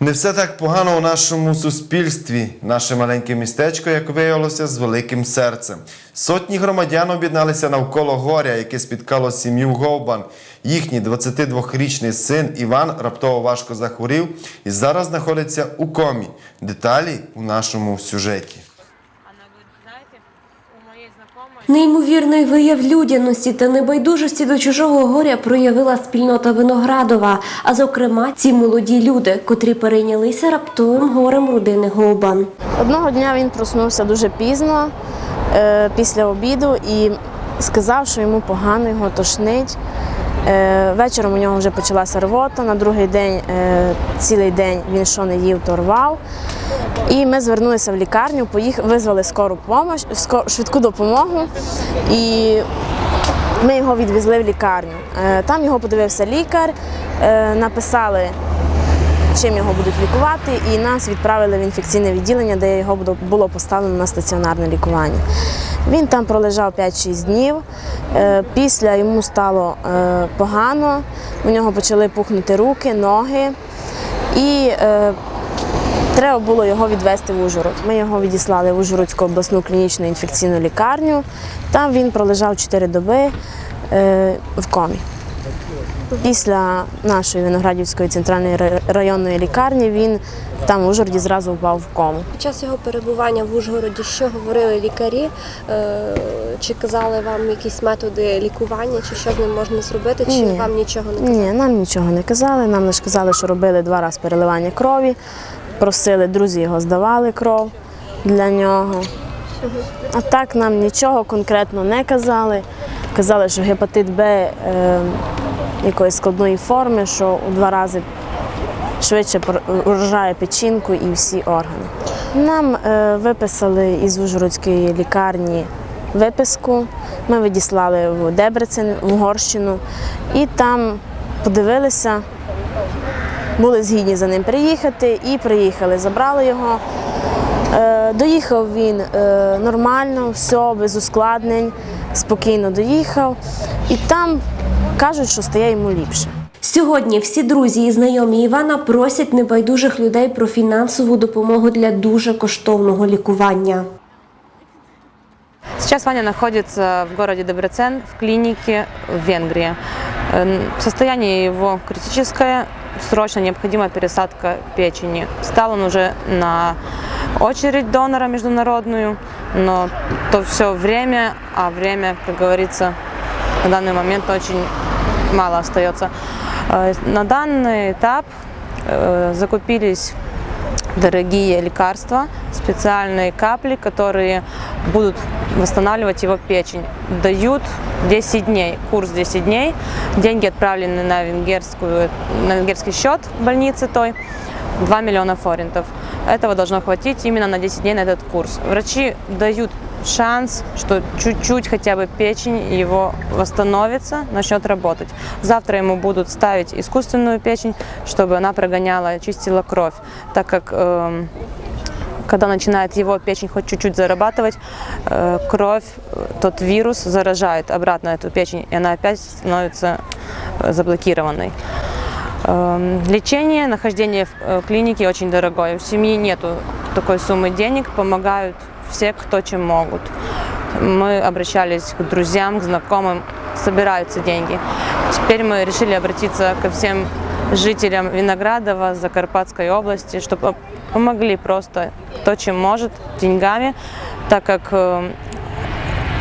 Не все так погано у нашому суспільстві. Наше маленьке містечко, як виявилося, з великим серцем. Сотні громадян об'єдналися навколо горя, яке спіткало сім'ю Говбан. Їхній 22-річний син Іван раптово важко захворів і зараз знаходиться у комі. Деталі у нашому сюжеті. Неймовірний вияв людяності та небайдужості до чужого горя проявила спільнота Виноградова, а зокрема ці молоді люди, котрі перейнялися раптовим горем родини Говбан. Одного дня він проснувся дуже пізно е, після обіду і сказав, що йому погано, його тошнить. Е, вечором у нього вже почалася рвота. На другий день, е, цілий день він що не їв, то рвав. І ми звернулися в лікарню, поїх... визвали скору помощ, швидку допомогу. І ми його відвезли в лікарню. Е, Там його подивився лікар, е, написали чим його будуть лікувати, і нас відправили в інфекційне відділення, де його було- поставлено на стаціонарне лікування. Він там пролежав 5-6 днів. Е, Після йому стало погано, у нього почали пухнути руки, ноги. І треба було його відвезти в Ужгород. Ми його відіслали в Ужгородську обласну клінічну інфекційну лікарню. Там він пролежав 4 доби е, в комі. Після нашої Виноградівської центральної районної лікарні він там в Ужгороді зразу впав в кому. Під час його перебування в Ужгороді, що говорили лікарі? Е, Чи казали вам якісь методи лікування, чи що з ним можна зробити, чи Ні. вам нічого не казали? Ні, нам нічого не казали. Нам лише казали, що робили два рази переливання крові, просили, друзі його здавали кров для нього. А так нам нічого конкретно не казали. Казали, що гепатит Б е, якоїсь складної форми, що у два рази швидше уражає печінку і всі органи. Нам е, виписали із Ужгородської лікарні виписку. Ми відіслали в Дебрецен, в Угорщину, і там подивилися, були згідні за ним приїхати і приїхали. Забрали його. Е, Доїхав він е, нормально, все, без ускладнень, спокійно доїхав. І там кажуть, що стає йому ліпше. Сьогодні всі друзі і знайомі Івана просять небайдужих людей про фінансову допомогу для дуже коштовного лікування. Сейчас Ваня находится в городе Дебрецен в клинике в Венгрии. Э, Состояние его критическое, срочно необходима пересадка печени. Стал он уже на очередь донора международную, но то все время, а время, как говорится, на данный момент очень мало остается. Э, На данный этап э, закупились дорогие лекарства, специальные капли, которые будут восстанавливать его печень. Дают 10 дней, курс 10 дней. Деньги отправлены на, венгерскую, на венгерский счет больницы той. 2 миллиона форинтов. Этого должно хватить именно на 10 дней на этот курс. Врачи дают шанс, что чуть-чуть хотя бы печень его восстановится, начнет работать. Завтра ему будут ставить искусственную печень, чтобы она прогоняла, чистила кровь, так как эм, когда начинает его печень хоть чуть-чуть зарабатывать, э, кровь, э, тот вирус заражает обратно эту печень, и она опять становится э, заблокированной. Эм, Лечение, нахождение в э, клинике очень дорогое. У семьи нету такой суммы денег, помогают все, кто чем могут. Мы обращались к друзьям, к знакомым, собираются деньги. Теперь мы решили обратиться ко всем жителям Виноградова, Закарпатской области, чтобы помогли просто то, чем может, деньгами, так как э,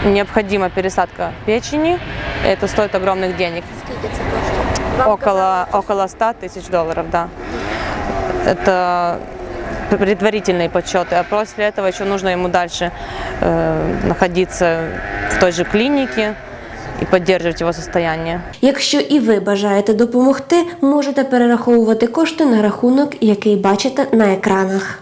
необходима пересадка печени, это стоит огромных денег. Около, около 100 тысяч долларов, да. Это предварительные подсчеты, а после этого еще нужно ему дальше э, находиться в той же клинике и поддерживать его состояние. Якщо і ви бажаєте допомогти, можете перераховувати кошти на рахунок, який бачите на екранах.